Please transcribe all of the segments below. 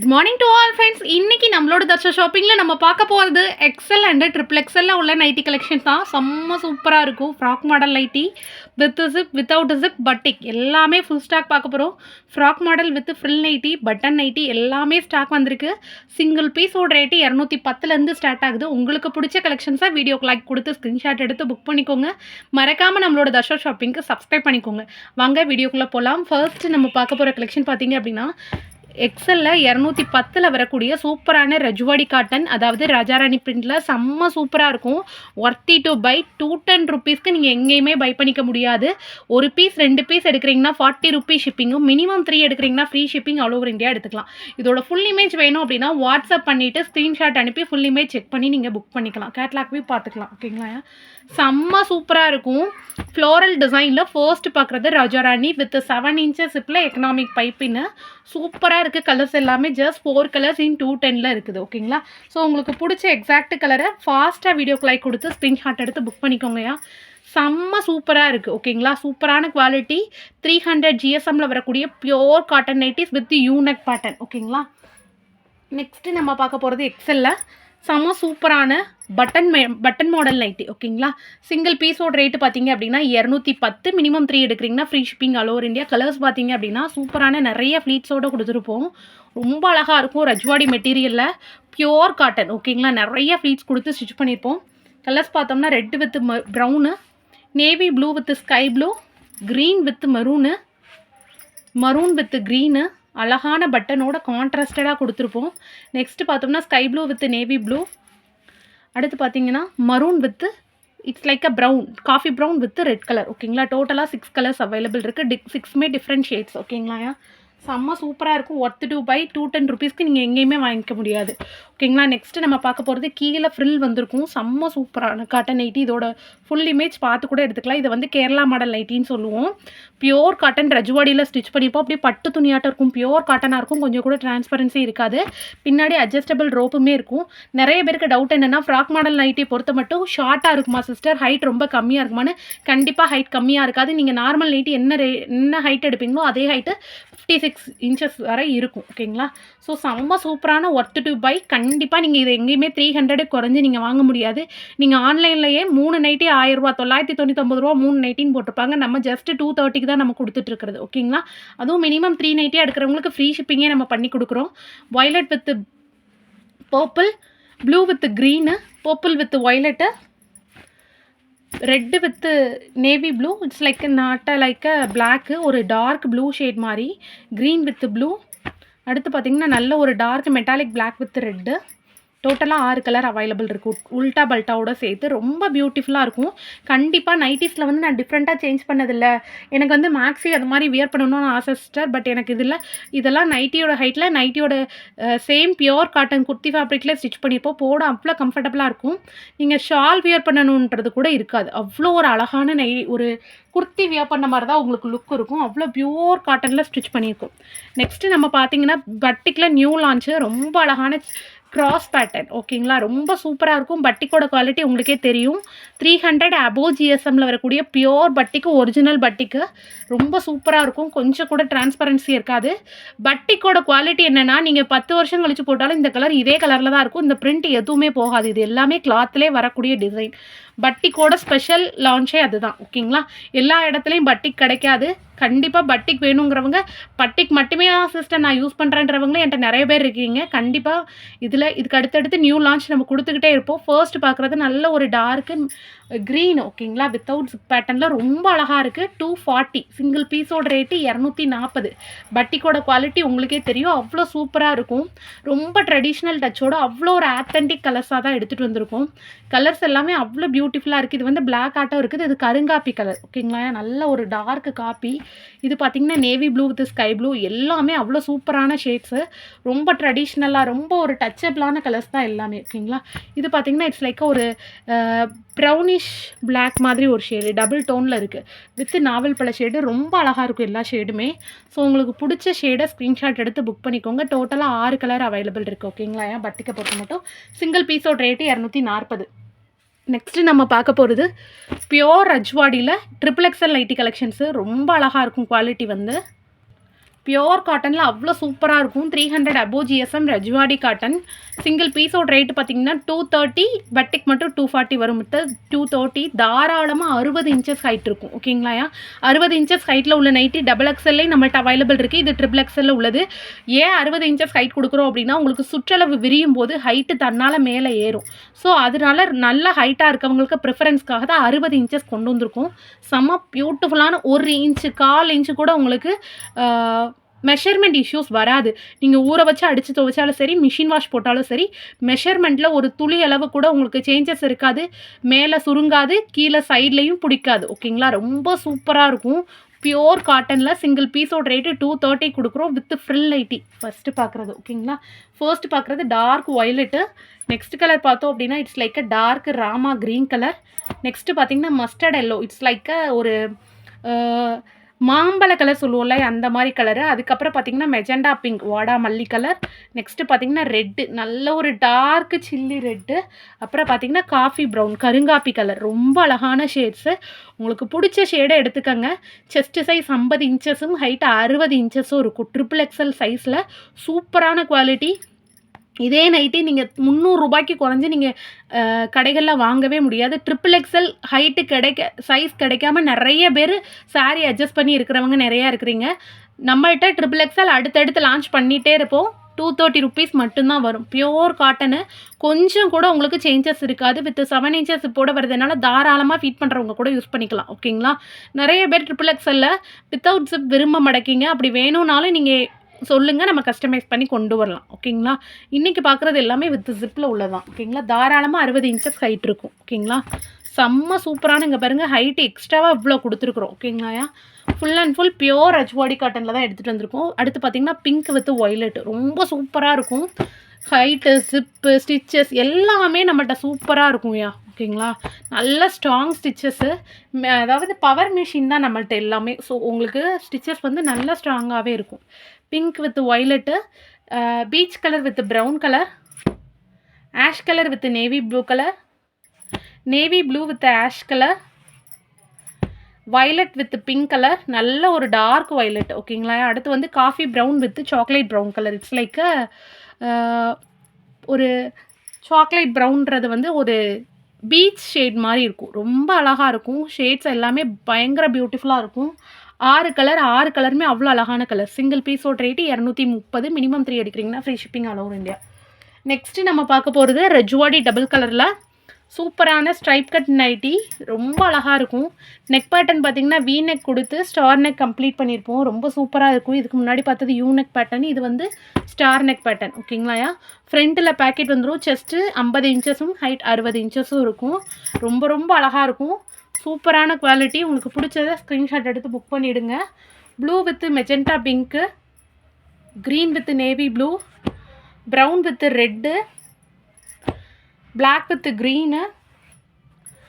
Good morning to all friends இன்னைக்கு நம்மளோட தர்ஷா ஷாப்பிங்கில் நம்ம பார்க்க போகிறது எக்ஸல் அண்டு ட்ரிபிள் எக்ஸலில் உள்ள நைட்டி கலெக்ஷன் தான். செம்ம சூப்பராக இருக்கும். Frock model nighty with zip without zip batik எல்லாமே ஃபுல் ஸ்டாக் பார்க்க போகிறோம் frock model with frill nighty button nighty எல்லாமே ஸ்டாக் வந்திருக்கு. சிங்கிள் பீஸோட ரேட்டு இரநூத்தி பத்துலேருந்து ஸ்டார்ட் ஆகுது. உங்களுக்கு பிடிச்ச கலெக்ஷன்ஸை வீடியோக்கு லைக் கொடுத்து ஸ்க்ரீன்ஷாட் எடுத்து புக் பண்ணிக்கோங்க. மறக்காமல் நம்மளோட தர்ஷா ஷாப்பிங்க்கு சப்ஸ்கிரைப் பண்ணிக்கோங்க. வாங்க வீடியோக்குள்ளே போகலாம் ஃபர்ஸ்ட் நம்ம பார்க்க போகிற கலெக்ஷன் பார்த்தீங்க அப்படின்னா எக்ஸலில் இரநூத்தி பத்தில் வரக்கூடிய சூப்பரான ரஜ்வாடி காட்டன் அதாவது ராஜாராணி பிரிண்டில் செம்ம சூப்பராக இருக்கும். Worthy to buy two ten ருபீஸ்க்கு நீங்கள் எங்கேயுமே பை பண்ணிக்க முடியாது. ஒரு பீஸ் ரெண்டு பீஸ் எடுக்கிறீங்கன்னா ஃபார்ட்டி ருபீஸ் ஷிப்பிங்கும் மினிமம் த்ரீ எடுக்கிறீங்கன்னா free shipping all over India எடுத்துக்கலாம். இதோட ஃபுல் இமேஜ் வேணும் அப்படின்னா வாட்ஸ்அப் பண்ணிவிட்டு ஸ்க்ரீன்ஷாட் அனுப்பி ஃபுல் இமேஜ் செக் பண்ணி நீங்கள் புக் பண்ணிக்கலாம். கேட்லாக் போய் பார்த்துக்கலாம். ஓகேங்களா செம்ம சூப்பராக இருக்கும். ஃப்ளோரல் டிசைனில் ஃபர்ஸ்ட் பார்க்குறது ரஜராணி வித் செவன் இன்ச்சஸ் இப்பில் எக்கனாமிக் பைப்பின்னு சூப்பராக இருக்குது கலர்ஸ் எல்லாமே. Just four colours in two டெனில் இருக்குது ஓகேங்களா? ஸோ உங்களுக்கு பிடிச்ச எக்ஸாக்ட் கலரை ஃபாஸ்ட்டாக வீடியோக்கு லைக் கொடுத்து ஸ்க்ரீன்ஷாட் எடுத்து புக் பண்ணிக்கோங்கயா செம்ம சூப்பராக இருக்குது ஓகேங்களா? சூப்பரான குவாலிட்டி த்ரீ ஹண்ட்ரட் ஜிஎஸ்எம்மில் வரக்கூடிய pure cotton nighties with unique pattern ஓகேங்களா? நெக்ஸ்ட்டு நம்ம பார்க்க போகிறது எக்ஸலில் செம்ம சூப்பரான பட்டன் மே பட்டன் மாடல் நைட்டி ஓகேங்களா? சிங்கிள் பீஸோட ரேட்டு பார்த்தீங்க அப்படின்னா இரநூத்தி பத்து மினிமம் த்ரீ எடுக்கிறீங்கன்னா free shipping all over India colours பார்த்தீங்க அப்படின்னா சூப்பரான நிறைய ஃப்ளீட்ஸோடு கொடுத்துருப்போம். ரொம்ப அழகாக இருக்கும் ரஜ்வாடி மெட்டீரியலில் பியோர் காட்டன் ஓகேங்களா? நிறைய ஃப்ளீட்ஸ் கொடுத்து ஸ்டிச் பண்ணியிருப்போம் கலர்ஸ் பார்த்தோம்னா ரெட் வித் ம brown navy blue with sky blue green with maroon maroon with green அழகான பட்டனோட கான்ட்ராஸ்டடாக கொடுத்துருப்போம். நெக்ஸ்ட்டு பார்த்தோம்னா sky blue with navy blue அடுத்து பார்த்தீங்கன்னா maroon with it's like a brown coffee brown with red colour ஓகேங்களா டோட்டலாக சிக்ஸ் கலர்ஸ் அவைலபிள் இருக்குது டி சிக்ஸ்மே டிஃப்ரெண்ட் ஷேட்ஸ் ஓகேங்களா செம்ம சூப்பராக இருக்கும். Worth to buy two ten ருபீஸ்க்கு நீங்கள் எங்கேயுமே வாங்கிக்க முடியாது. ஓகேங்களா நெக்ஸ்ட்டு நம்ம பார்க்க போகிறது கீழே ஃப்ரில் வந்திருக்கும். செம்ம சூப்பரான காட்டன் நைட்டி இதோட ஃபுல் இமேஜ் பார்த்து கூட எடுத்துக்கலாம். இது வந்து கேரளா மாடல் நைட்டின்னு சொல்லுவோம். பியோர் காட்டன் ரஜ்வாடியில் ஸ்டிச் பண்ணிப்போம் அப்படியே பட்டு துணியாட்டம் இருக்கும். பியோர் காட்டனாக இருக்கும். கொஞ்சம் கூட டிரான்ஸ்பரன்சி இருக்காது. பின்னாடி அட்ஜஸ்டபிள் ரோப்புமே இருக்கும். நிறைய பேருக்கு டவுட் என்னென்னா ஃப்ராக் மாடல் நைட்டி பொறுத்த மட்டும் ஷார்ட்டாக இருக்குமா சிஸ்டர் ஹைட் ரொம்ப கம்மியாக இருக்குமான்னு கண்டிப்பாக ஹைட் கம்மியாக இருக்காது. நீங்கள் நார்மல் நைட்டி என்ன ரே என்ன ஹைட் எடுப்பீங்களோ அதே ஹைட்டு ஃபிஃப்டி சிக்ஸ் இன்ச்சஸ் வரை இருக்கும் ஓகேங்களா ஸோ செம்ம சூப்பரான ஒர்த்து டு பை கண்டிப்பாக நீங்கள் இது எங்கேயுமே த்ரீ ஹண்ட்ரடு குறைஞ்சி நீங்கள் வாங்க முடியாது. நீங்கள் ஆன்லைன்லேயே மூணு நைட்டி ஆயிரரூபா தொள்ளாயிரத்தி தொண்ணூத்தொம்பது ரூபா மூணு நைட்டின்னு போட்டிருப்பாங்க. நம்ம ஜஸ்ட் டூ தேர்ட்டிக்கு தான் நம்ம கொடுத்துட்ருக்குறது ஓகேங்களா அதுவும் மினிமம் த்ரீ நைட்டியாக எடுக்கிறவங்களுக்கு ஃப்ரீ ஷிப்பிங்கே நம்ம பண்ணி கொடுக்குறோம். Violet with purple blue with green purple with violet red with navy blue it's like not a like a black ஒரு டார்க் ப்ளூ ஷேட் மாதிரி க்ரீன் வித் ப்ளூ அடுத்து பார்த்திங்கன்னா நல்ல ஒரு dark metallic black with red டோட்டலாக ஆறு colour available இருக்கும் உல்ட்டா பல்ட்டாவோட சேர்த்து ரொம்ப பியூட்டிஃபுல்லாக இருக்கும். கண்டிப்பாக நைட்டிஸில் வந்து நான் டிஃப்ரெண்ட்டாக சேஞ்ச் பண்ணதில்ல. எனக்கு வந்து மேக்ஸி அது மாதிரி வியர் பண்ணணும்னு ஆசை சிஸ்டர் பட் எனக்கு இதில் இதெல்லாம் நைட்டியோட ஹைட்டில் நைட்டியோட சேம் பியோர் காட்டன் குர்த்தி ஃபேப்ரிக்கில் ஸ்டிச் பண்ணியிருப்போம். போட அவ்வளோ கம்ஃபர்டபுளாக இருக்கும். நீங்கள் ஷால் வியர் பண்ணணுன்றது கூட இருக்காது. அவ்வளோ ஒரு அழகான நை ஒரு குர்த்தி வியர் பண்ண மாதிரி தான் உங்களுக்கு லுக் இருக்கும். அவ்வளோ பியூர் காட்டனில் ஸ்டிச் பண்ணியிருக்கும். நெக்ஸ்ட்டு நம்ம பார்த்தீங்கன்னா பட்டிக்கில் நியூ லான்ச்சு ரொம்ப அழகான கிராஸ் பேட்டர்ன் ஓகேங்களா ரொம்ப சூப்பராக இருக்கும். பட்டிக்கோட குவாலிட்டி உங்களுக்கே தெரியும். த்ரீ ஹண்ட்ரட் அபோவ் ஜிஎஸ்எம்மில் வரக்கூடிய பியோர் பட்டிக்கு ஒரிஜினல் பட்டிக்கு ரொம்ப சூப்பராக இருக்கும். கொஞ்சம் கூட டிரான்ஸ்பரன்சி இருக்காது. பட்டிக்கோட குவாலிட்டி என்னென்னா நீங்கள் பத்து வருஷம் கழித்து போட்டாலும் இந்த கலர் இதே கலரில் தான் இருக்கும். இந்த பிரிண்ட் எதுவுமே போகாது. இது எல்லாமே கிளாத்லேயே வரக்கூடிய டிசைன் பட்டிக்கோட ஸ்பெஷல் லான்ச்சே அதுதான் ஓகேங்களா? எல்லா இடத்துலையும் பட்டிக் கிடைக்காது. கண்டிப்பாக பட்டிக் வேணுங்கிறவங்க பட்டிக் மட்டுமே சிஸ்டர் நான் யூஸ் பண்ணுறேன்றவங்களே என்கிட்ட நிறைய பேர் இருக்கீங்க. கண்டிப்பாக இதில் இதுக்கு அடுத்தடுத்து நியூ லான்ச் நம்ம கொடுத்துக்கிட்டே இருப்போம். ஃபர்ஸ்ட் பார்க்குறது நல்ல ஒரு டார்க்கு க்ரீன் ஓகேங்களா? வித்தவுட் சிப் பேட்டர்னில் ரொம்ப அழகாக இருக்குது டூ ஃபார்ட்டி சிங்கிள் பீஸோட ரேட்டு இரநூத்தி நாற்பது பட்டிக்கோட குவாலிட்டி உங்களுக்கே தெரியும். அவ்வளோ சூப்பராக இருக்கும். ரொம்ப ட்ரெடிஷ்னல் டச்சோட அவ்வளோ ஒரு ஆத்தென்டிக் கலர்ஸாக தான் எடுத்துகிட்டு வந்திருக்கோம். கலர்ஸ் எல்லாமே அவ்வளோ பியூட்டிஃபுல்லாக இருக்குது இது வந்து பிளாக் ஆட்டம் இருக்குது. இது கருங்காப்பி கலர் ஓகேங்களா? நல்ல ஒரு டார்க் காப்பி. இது பார்த்திங்கன்னா navy blue with sky blue எல்லாமே அவ்வளோ சூப்பரான ஷேட்ஸு ரொம்ப ட்ரெடிஷ்னலாக ரொம்ப ஒரு டச்சபிளான கலர்ஸ் தான் எல்லாமே ஓகேங்களா? இது பார்த்திங்கன்னா இட்ஸ் லைக் ஒரு ப்ரௌனி ப்ரௌனிஷ் பிளாக் மாதிரி ஒரு ஷேடு டபுள் டோனில் இருக்குது வித்து நாவல் பழ ஷேடு ரொம்ப அழகாக இருக்கும் எல்லா ஷேடுமே ஸோ உங்களுக்கு பிடிச்ச ஷேடை ஸ்க்ரீன்ஷாட் எடுத்து புக் பண்ணிக்கோங்க. டோட்டலாக ஆறு கலர் அவைலபிள் இருக்குது ஓகேங்களா ஏன் பட்டிக்க பொறுத்த மட்டும். சிங்கிள் பீஸோட ரேட்டு இரநூத்தி நாற்பது. நெக்ஸ்ட்டு நம்ம பார்க்க போகிறது பியோர் ரஜ்வாடியில் ட்ரிபிள் எக்ஸல் நைட்டி கலெக்ஷன்ஸு ரொம்ப அழகாக இருக்கும் குவாலிட்டி வந்து. பியோர் காட்டனில் அவ்வளோ சூப்பராக இருக்கும். Three hundred above GSM Rajwadi cotton single பீஸோட ரேட்டு பார்த்தீங்கன்னா டூ தேர்ட்டி பட்டிக் மட்டும் டூ ஃபார்ட்டி வரும். மித்த டூ தேர்ட்டி தாராளமாக அறுபது இன்ச்சஸ் ஹைட் இருக்கும். ஓகேங்களாயா அறுபது இன்ச்சஸ் ஹைட்டில் உள்ள நைட்டி டபுள் எக்ஸ்எல்லே நம்மள்ட்ட அவைலபிள் இருக்குது இது ட்ரிபிள் எக்ஸ்எல்ல உள்ளது. ஏன் அறுபது இன்ச்சஸ் ஹைட் கொடுக்குறோம் அப்படின்னா உங்களுக்கு சுற்றளவு விரியும் போது ஹைட்டு தன்னால் மேலே ஏறும். ஸோ அதனால நல்ல ஹைட்டாக இருக்கவங்களுக்கு ப்ரிஃபரன்ஸ்க்காக தான் அறுபது இன்ச்சஸ் கொண்டு வந்திருக்கும். செம்ம பியூட்டிஃபுல்லான ஒரு இன்ச்சு கால் இன்ச்சு கூட உங்களுக்கு மெஷர்மெண்ட் இஷ்யூஸ் வராது. நீங்கள் ஊற வச்சு அடித்து துவைச்சாலும் சரி மிஷின் வாஷ் போட்டாலும் சரி மெஷர்மெண்ட்டில் ஒரு துளி அளவு கூட உங்களுக்கு சேஞ்சஸ் இருக்காது. மேலே சுருங்காது கீழே சைட்லேயும் பிடிக்காது. ஓகேங்களா? ரொம்ப சூப்பராக இருக்கும். பியோர் காட்டனில் சிங்கிள் பீஸோட ரேட்டு டூ தேர்ட்டி கொடுக்குறோம் வித் ஃப்ரில் லைட்டி ஃபஸ்ட்டு பார்க்குறது ஓகேங்களா? ஃபர்ஸ்ட் பார்க்குறது டார்க் ஒய்லெட்டு நெக்ஸ்ட் கலர் பார்த்தோம் அப்படின்னா it's like a dark Rama green colour next பார்த்தீங்கன்னா mustard yellow it's like a ஒரு மாம்பழ கலர் சொல்லுவோம்ல அந்த மாதிரி கலரு அதுக்கப்புறம் பார்த்தீங்கன்னா மெஜெண்டா பிங்க் வாடா மல்லி கலர் நெக்ஸ்ட்டு பார்த்தீங்கன்னா ரெட்டு நல்ல ஒரு டார்க்கு சில்லி ரெட்டு அப்புறம் பார்த்தீங்கன்னா காஃபி ப்ரௌன் கருங்காப்பி கலர் ரொம்ப அழகான ஷேட்ஸு உங்களுக்கு பிடிச்ச ஷேடை எடுத்துக்கோங்க. செஸ்ட் சைஸ் ஐம்பது இன்ச்சஸும் ஹைட் அறுபது இன்ச்சஸும் இருக்கும். ட்ரிபிள் எக்ஸல் சைஸில் சூப்பரான குவாலிட்டி இதே நைட்டி நீங்கள் முந்நூறுரூபாய்க்கு குறைஞ்சி நீங்கள் கடைகளில் வாங்கவே முடியாது. ட்ரிபிள் எக்ஸல் ஹைட்டு கிடைக்க சைஸ் கிடைக்காம நிறைய பேர் saree அட்ஜஸ்ட் பண்ணி இருக்கிறவங்க நிறையா இருக்கிறீங்க. நம்மள்கிட்ட ட்ரிபிள் எக்ஸல் அடுத்தடுத்து லான்ச் பண்ணிகிட்டே இருப்போம். டூ தேர்ட்டி ருபீஸ் மட்டும்தான் வரும். பியோர் காட்டனு கொஞ்சம் கூட உங்களுக்கு சேஞ்சஸ் இருக்காது. வித் செவன் இன்ச்சஸ் போட வருதுனால தாராளமாக ஃபீட் பண்ணுறவங்க கூட யூஸ் பண்ணிக்கலாம். ஓகேங்களா நிறைய பேர் ட்ரிபிள் எக்ஸலில் வித்தவுட் ஜிப் விரும்ப மடக்கிங்க அப்படி வேணும்னாலும் நீங்கள் சொல்லுங்கள் நம்ம கஸ்டமைஸ் பண்ணி கொண்டு வரலாம். ஓகேங்களா? இன்றைக்கி பார்க்குறது எல்லாமே வித் ஜிப்பில் உள்ளதான் ஓகேங்களா? தாராளமாக அறுபது இன்ச்சஸ் ஹைட் இருக்கும். ஓகேங்களா? செம்ம சூப்பரான இங்கே பாருங்கள் ஹைட்டு எக்ஸ்ட்ராவாக இவ்வளோ கொடுத்துருக்குறோம். ஓகேங்களாயா ஃபுல் அண்ட் ஃபுல் பியோர் அஜ்வாடி காட்டனில் தான் எடுத்துகிட்டு வந்திருக்கோம். அடுத்து பார்த்தீங்கன்னா பிங்க் வித் ஒய்லெட் ரொம்ப சூப்பராக இருக்கும். ஹைட்டு ஜிப்பு ஸ்டிச்சஸ் எல்லாமே நம்மள்கிட்ட சூப்பராக இருக்கும்யா ஓகேங்களா? நல்ல ஸ்ட்ராங் ஸ்டிச்சஸ்ஸு அதாவது பவர் மிஷின் தான் நம்மள்ட்ட எல்லாமே. ஸோ உங்களுக்கு ஸ்டிச்சஸ் வந்து நல்ல ஸ்ட்ராங்காகவே இருக்கும். Pink with violet peach colour with brown colour ash colour with navy blue colour navy blue with ash colour violet with pink colour நல்ல ஒரு டார்க் வயலட் ஓகேங்களா? அடுத்து வந்து coffee brown with chocolate brown colour it's like ஒரு chocolate ப்ரௌன்றது வந்து ஒரு beach shade மாதிரி இருக்கும். ரொம்ப அழகாக இருக்கும். ஷேட்ஸ் எல்லாமே பயங்கர பியூட்டிஃபுல்லாக இருக்கும். ஆறு கலர் ஆறு கலருமே அவ்வளோ அழகான கலர் சிங்கிள் பீஸோட ரேட்டு இரநூத்தி முப்பது மினிமம் த்ரீ எடுக்கிறீங்கன்னா free shipping all over India next நம்ம பார்க்க போகிறது ரெஜ்வாடி டபுள் கலரில் சூப்பரான ஸ்ட்ரைப் கட் நைட்டி ரொம்ப அழகாக இருக்கும். நெக் பேட்டர்ன் பார்த்தீங்கன்னா வி நெக் கொடுத்து ஸ்டார் நெக் கம்ப்ளீட் பண்ணியிருப்போம். ரொம்ப சூப்பராக இருக்கும். இதுக்கு முன்னாடி பார்த்தது யூ நெக் பேட்டர்ன் இது வந்து ஸ்டார் நெக் பேட்டர்ன் ஓகேங்களாயா ஃப்ரண்ட்டில் பேக்கெட் வந்துடும் செஸ்ட்டு ஐம்பது இன்ச்சஸும் ஹைட் அறுபது இன்ச்சஸும் இருக்கும். ரொம்ப ரொம்ப அழகாக இருக்கும். சூப்பரான குவாலிட்டி உங்களுக்கு பிடிச்சத ஸ்க்ரீன்ஷாட் எடுத்து புக் பண்ணிவிடுங்க blue with magenta pink green with navy blue brown with red black with green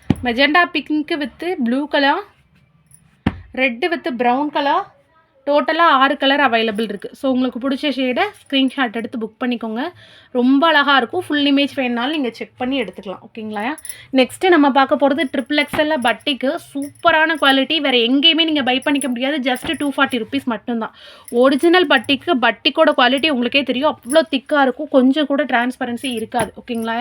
magenta pink with blue colour red with brown colour டோட்டலாக ஆறு கலர் அவைலபிள் இருக்குது ஸோ உங்களுக்கு பிடிச்ச ஷேடை ஸ்க்ரீன்ஷாட் எடுத்து புக் பண்ணிக்கோங்க. ரொம்ப அழகாக இருக்கும். ஃபுல் இமேஜ் வேணுனாலும் நீங்கள் செக் பண்ணி எடுத்துக்கலாம். ஓகேங்களா நெக்ஸ்ட்டு நம்ம பார்க்க போகிறது ட்ரிபிள் எக்ஸலில் பட்டிக்கு சூப்பரான குவாலிட்டி வேறு எங்கேயுமே நீங்கள் பை பண்ணிக்க முடியாது. ஜஸ்ட் டூ ஃபார்ட்டி ருபீஸ் மட்டும்தான். ஒரிஜினல் பட்டிக்கு பட்டிக்கோட குவாலிட்டி உங்களுக்கே தெரியும். அவ்வளோ திக்காக இருக்கும். கொஞ்சம் கூட டிரான்ஸ்பரன்சி இருக்காது. ஓகேங்களா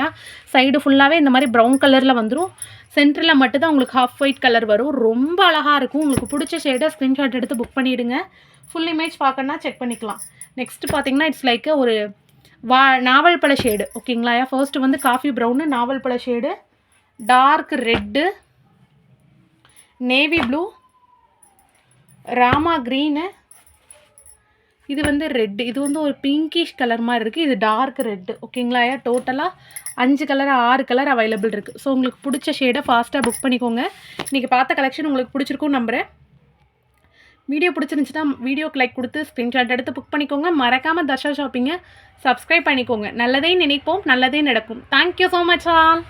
சைடு ஃபுல்லாகவே இந்த மாதிரி ப்ரௌன் கலரில் வந்துடும் சென்டரில் மட்டும்தான் உங்களுக்கு ஹாஃப் ஒயிட் கலர் வரும். ரொம்ப அழகாக இருக்கும். உங்களுக்கு பிடிச்ச ஷேடை ஸ்க்ரீன்ஷாட் எடுத்து புக் பண்ணிவிடுங்க ஃபுல் இமேஜ் பார்க்கணுன்னா செக் பண்ணிக்கலாம். நெக்ஸ்ட் பார்த்தீங்கன்னா இட்ஸ் லைக் ஒரு வா நாவல் பழ ஷேடு ஓகேங்களா ஃபர்ஸ்ட்டு வந்து காஃபி ப்ரௌனு நாவல் பழ shade dark red navy blue Rama green இது வந்து ரெட்டு இது வந்து ஒரு பிங்கிஷ் கலர் மாதிரி இருக்குது இது டார்க் ரெட்டு ஓகேங்களா டோட்டலாக அஞ்சு கலர் ஆறு கலர் அவைலபிள் இருக்குது ஸோ உங்களுக்கு பிடிச்ச ஷேடை ஃபாஸ்ட்டாக புக் பண்ணிக்கோங்க. இன்றைக்கி பார்த்த கலெக்ஷன் உங்களுக்கு பிடிச்சிருக்கும் நம்புகிறேன் வீடியோ பிடிச்சிருந்துச்சுன்னா வீடியோக்கு லைக் கொடுத்து ஸ்க்ரீன்ஷாட் எடுத்து புக் பண்ணிக்கோங்க. மறக்காமல் தர்ஷா ஷாப்பிங்கை சப்ஸ்கிரைப் பண்ணிக்கோங்க. நல்லதே நினைப்போம் நல்லதே நடக்கும். Thank you so much all